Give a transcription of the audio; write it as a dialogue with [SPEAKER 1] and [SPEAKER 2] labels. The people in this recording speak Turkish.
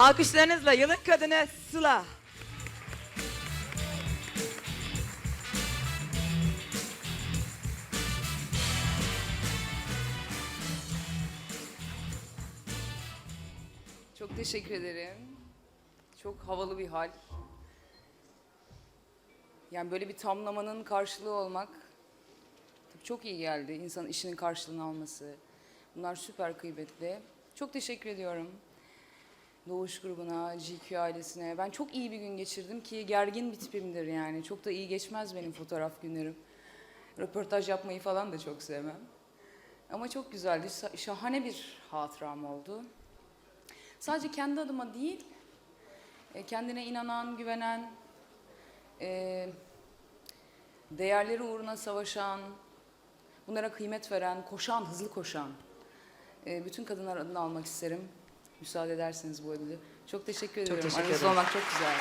[SPEAKER 1] Alkışlarınızla yılın kadını Sıla.
[SPEAKER 2] Çok teşekkür ederim. Çok havalı bir hal. Yani böyle bir tamlamanın karşılığı olmak çok iyi geldi. İnsanın işinin karşılığını alması. Bunlar süper kıymetli. Çok teşekkür ediyorum. Doğuş grubuna, GQ ailesine. Ben çok iyi bir gün geçirdim ki gergin bir tipimdir yani. Çok da iyi geçmez benim fotoğraf günlerim. Röportaj yapmayı falan da çok sevmem. Ama çok güzeldi. Şa- Şahane bir hatıram oldu. Sadece kendi adıma değil, e, kendine inanan, güvenen, e, değerleri uğruna savaşan, bunlara kıymet veren, koşan, hızlı koşan e, bütün kadınlar adını almak isterim. Müsaade ederseniz bu ödülü. Çok teşekkür ediyorum.
[SPEAKER 1] teşekkür
[SPEAKER 2] Aranızda
[SPEAKER 1] ederim.
[SPEAKER 2] olmak çok güzel.